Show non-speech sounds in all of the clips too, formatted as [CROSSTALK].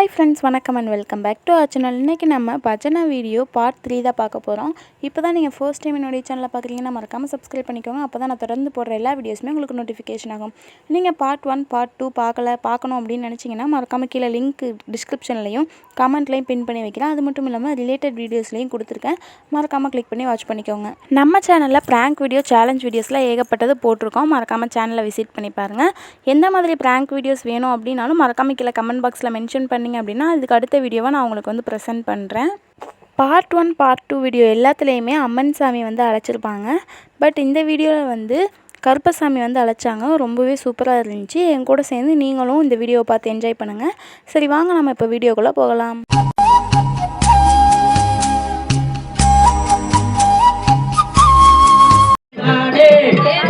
Hi friends வணக்கம் and welcome back to our channel இன்றைக்கி நம்ம பஜனை வீடியோ பார்ட் த்ரீ தான் பார்க்க போகிறோம் இப்போ தான் நீங்கள் ஃபர்ஸ்ட் டைம் என்னுடைய சேனலில் பார்க்குறீங்கன்னா மறக்காமல் சப்ஸ்கிரைப் பண்ணிக்கோங்க. அப்போ தான் நான் தொடர்ந்து போடுற எல்லா வீடியோஸுமே உங்களுக்கு நோட்டிஃபிகேஷன் ஆகும். நீங்கள் பார்ட் ஒன் பார்ட் டூ பார்க்கல பார்க்கணும் அப்படின்னு நினச்சிங்கன்னா மறக்காமல் கீழே லிங்க் டிஸ்கிரிப்ஷன்லையும் கமெண்ட்லையும் பின் பண்ணி வைக்கிறேன். அது மட்டும் இல்லாமல் ரிலேட்டட் வீடியோஸ்லையும் கொடுத்துருக்கேன். மறக்காமல் கிளிக் பண்ணி வாட்ச் பண்ணிக்கோங்க. நம்ம சேனலில் ப்ராங்க் வீடியோ சேலஞ்ச் வீடியோஸ்லாம் ஏகப்பட்டது போட்டிருக்கோம். மறக்காமல் சேனலை விசிட் பண்ணி பாருங்கள் எந்த மாதிரி ப்ராங்க் வீடியோஸ் வேணும் அப்படின்னாலும் மறக்காமல் கீழே கமெண்ட் பாக்ஸில் மென்ஷன் பண்ணி பண்ணிங்க அப்படின்னா அதுக்கு அடுத்த வீடியோவை நான் உங்களுக்கு வந்து ப்ரெசென்ட் பண்ணுறேன் part one part two video எல்லாத்துலேயுமே அம்மன் சாமி வந்து அழைச்சிருப்பாங்க. பட் இந்த வீடியோவில் வந்து கருப்பசாமி வந்து அழைச்சாங்க. ரொம்பவே சூப்பராக இருந்துச்சு. என் கூட சேர்ந்து நீங்களும் இந்த வீடியோவை பார்த்து என்ஜாய் பண்ணுங்கள் சரி வாங்க நம்ம இப்போ வீடியோக்குள்ளே போகலாம். Yeah.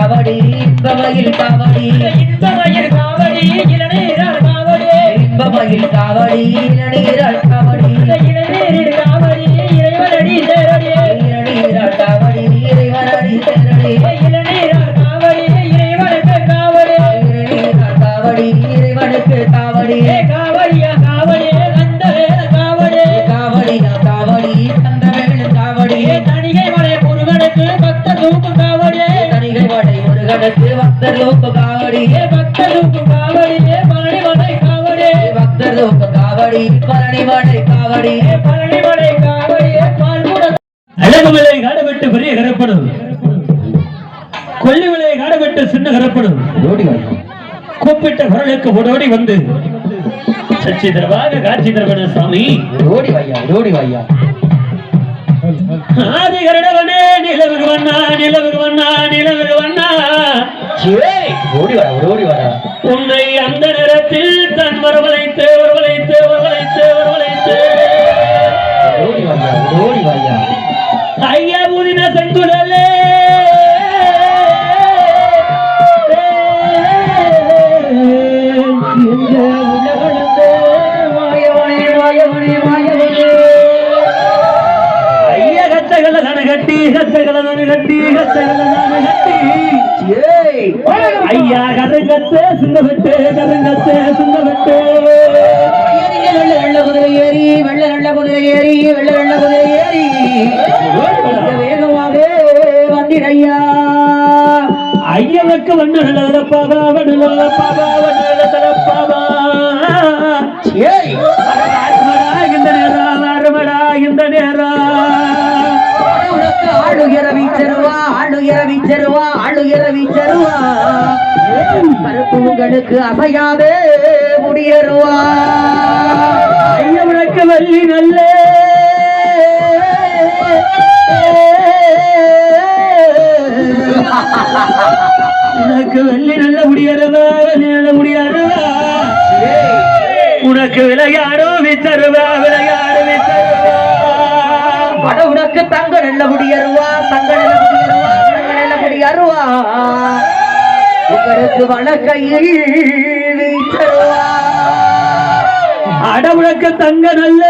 காவடி இந்த வயல் காவடி இந்த வயல் காவடி இளநீரால் காவடி இந்த வயல் காவடி இளநீரால் காவடி இளநீரில் காவடி பழனி மலை காவடி பழனி மலை காவடி பால்குட அழகுமலை காடப்பட்டு பெரிய கரப்படும். கொல்லிமலை காடப்பட்டு சின்ன கரப்படும். கூப்பிட்ட குரலுக்கு ஓடோடி வந்து. சச்சிதரவாக காட்சி தரப்பட சாமி ஓடி வாயா ஓடி வாயா ஓடி ஓடி உன்னை அந்த நேரத்தில் தன் வரவழைத்து வரவழைத்து ஓடி வாயா. ஐயா ஊதின செங்குடலே கட்டி கச்சகள நன கட்டி கச்சகள நன கட்டி. ஐயா கருங்கத்த சுந்தவட்டு கருங்கத்த. ஐயனுக்கு வண்ண பாபா வண்ண பாபா ஏய் இந்த நேரம் அருமடா இந்த நேரம். ஆளுகிற வீச்சருவா ஆளுகிற வீச்சருவா ஆளுகிற வீச்சருவா கருப்புங்களுக்கு அசையாதே முடியருவா ஐயவனுக்கு வள்ளி நல்ல. [LAUGHS] உனக்கு வெள்ளி நல்ல முடியறவா நல்ல முடியாதவா? உனக்கு விளையாடோ வித்தருவா? விளையாடு வித்தருவா? அட உனக்கு தங்க நல்ல முடியருவா? தங்க நல்ல முடியருவா? தங்க நல்ல முடியருவா? உங்களுக்கு வழக்கையில் அட உனக்கு தங்க நல்ல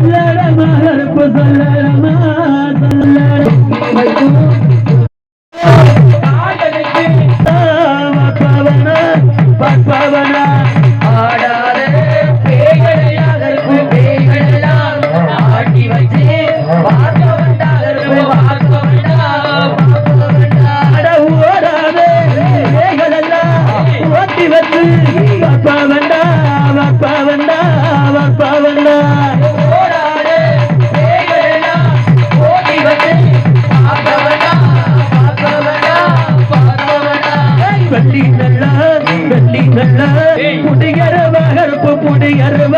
Gracias. நல்ல புடியருவ கருப்பு புடியருவ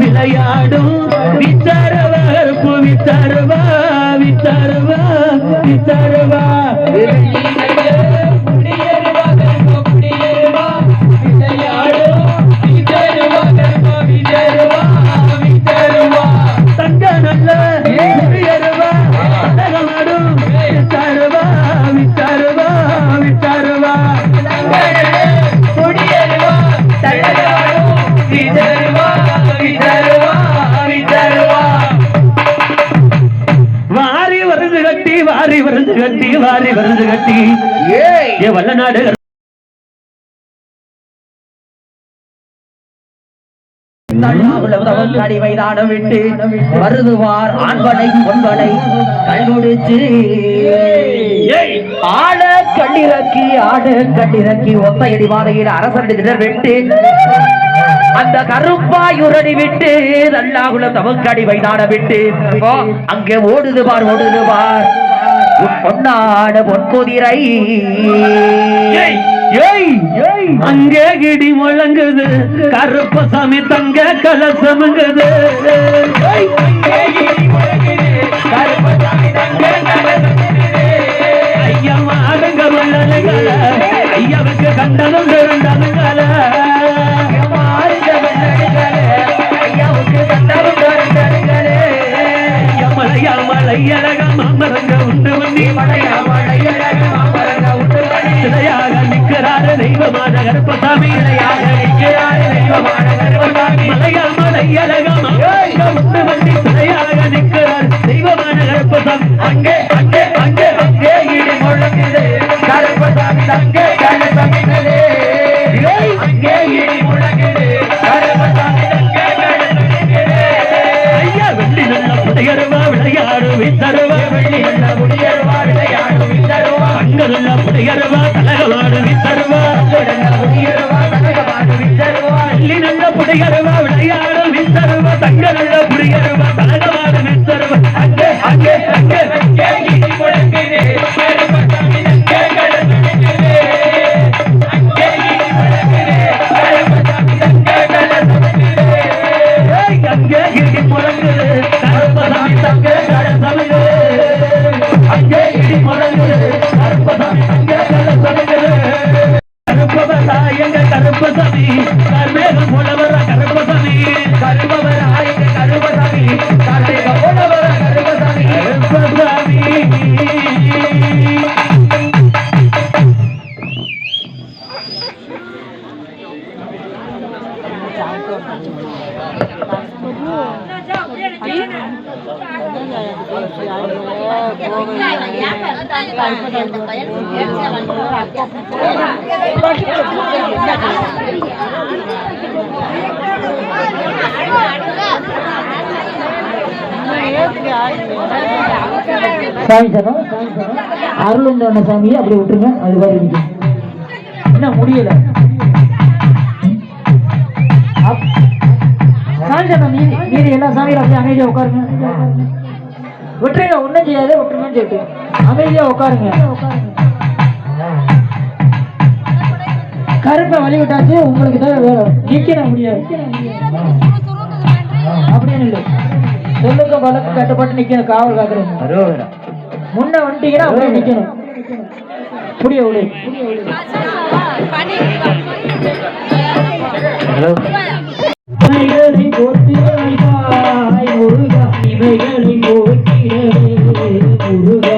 விளையாடும் வித்தருவ கருப்பு வித்தருவா வித்தருவா வித்தருவா. கட்டி வாரி வருது கட்டி. ஏ வல்ல நாடு கடி விட்டு வருதுவார் ஆண்பனை பொன்பனை ஏய். ஆட கண்டிறக்கி ஆட கண்டிறக்கி ஒத்தையடி பாதையில் அரசரடி திடர் விட்டு அந்த கருப்பாயுரணி விட்டு நல்லாகுளம் தமக்கடி மைதான விட்டு. அங்கே ஓடுது பார் ஓடுது பார் உன் பொன்னாட பொன்குதிரை அங்கே இடி முழங்குது, கருப்பசாமி தங்க கலசமுங்குது. ஐயா மாடுங்க மல்லனுங்கள ஐயாவுக்கு கண்டதும் திரண்டதுங்கள அங்கே சாமி சனம் அருளுண்டான சாமியை அப்படி விட்டுருங்க அது மாதிரி என்ன முடியல? அப்- மீதி மீதி எல்லா சாமியும் அப்படியே அமைதியா உட்காருங்க. விட்டுருங்க ஒன்றும் செய்யாத விட்டுருங்கன்னு சொல்லிட்டு. அமைதியா உட்காருங்க. கருப்பை வழிவிட்டாச்சு உங்களுக்கு தான் வேணும் நிற்கிற முடியாது. அப்படின்னு இல்லை சொல்லுங்க வழக்கு கட்டுப்பட்டு நிற்கணும் காவல் காக்குறேன் முன்ன வந்துட்டீங்கன்னா அப்படியே நிற்கணும் புரிய உடை முருகா.